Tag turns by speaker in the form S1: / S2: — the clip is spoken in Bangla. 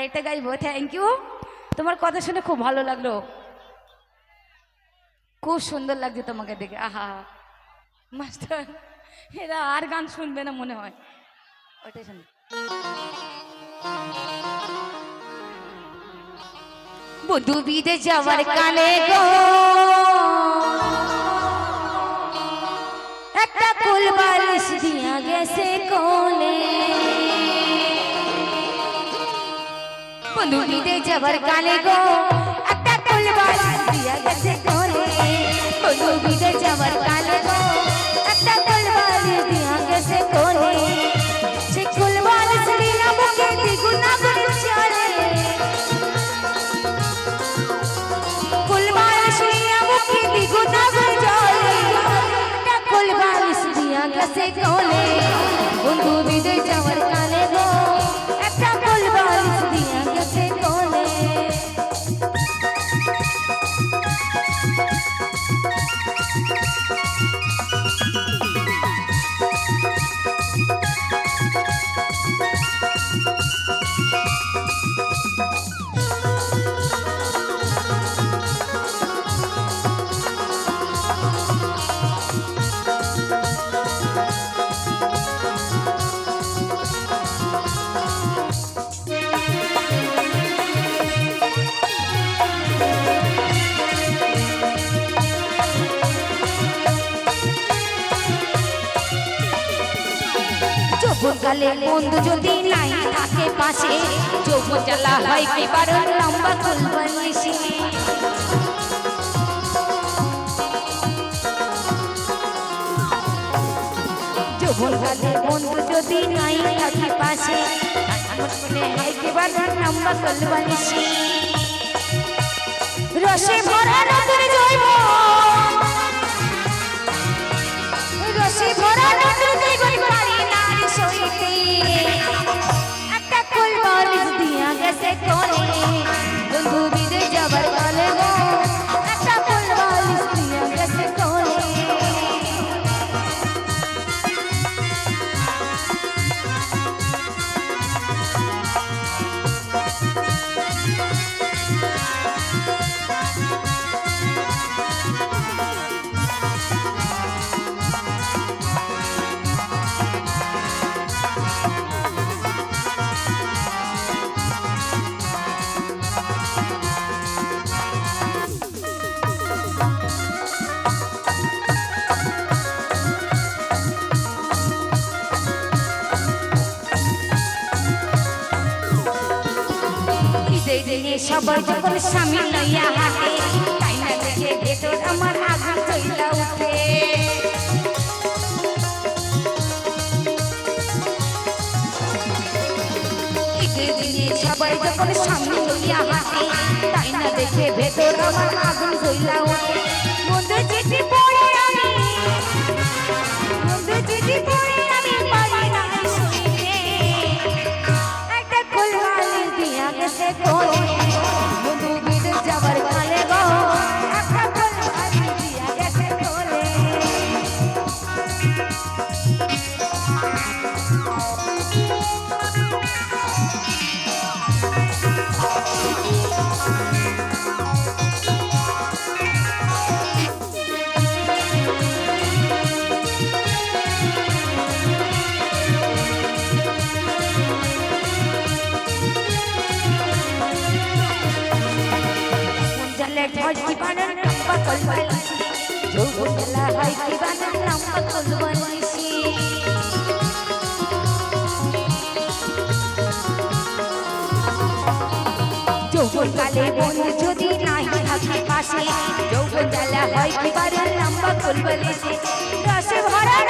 S1: আর এটা গাইবো থ্যাংক ইউ তোমার কথা শুনে খুব ভালো লাগল। খুব সুন্দর লাগছে তোমাকে দেখে। আহা। মাস্টার এরা আর গান শুনবে না মনে হয়। ওইটাই শুনবে বধু বিদে যাওয়ার কালে গো। একটা ফুল বালিশ দিয়া গেছে কোলে। বন্ধু বিদে যাওয়ার কালে গো একটা ফুল বালিশ দিয়া গেছে কোলে বন্ধু বিদে যাওয়ার কালে গো একটা ফুল বালিশ দিয়া গেছে কোলে সে ফুল বালিশ দিয়া মুখে দ্বিগুণা করে চলে ফুলবালিশ নিয়ে মুখে দ্বিগুণা করে চলে একটা ফুলবালিশ দিয়া গেছে কোলে যৌবনকালে বন্ধু যদি নাই থাকে পাশে। যৌবন জ্বালা হয় কি বারণ লম্বা নিশি যৌবনকালে বন্ধু যদি নাই থাকে পাশে। নিশি রসে ভরা নদীর জৈব ঈদের দিনে সবাই যখন স্বামী লইয়া হাতে তাই না দেখে ভেতর আমার আগুন চইলা উঠে। সবাই যখন স্বামী লইয়া হাতে তাই না দেখে ভেতর আমার আগুন চইলা উঠে। মধ্যে জলে ঝড় কি লম্বা কলবালিশি লম্বা কলবালিশি যৌবন যদি নাই থাকে পাশে, যৌবন জেলা হয় কি বানান, লম্বা কলবালিশি রসে ভরা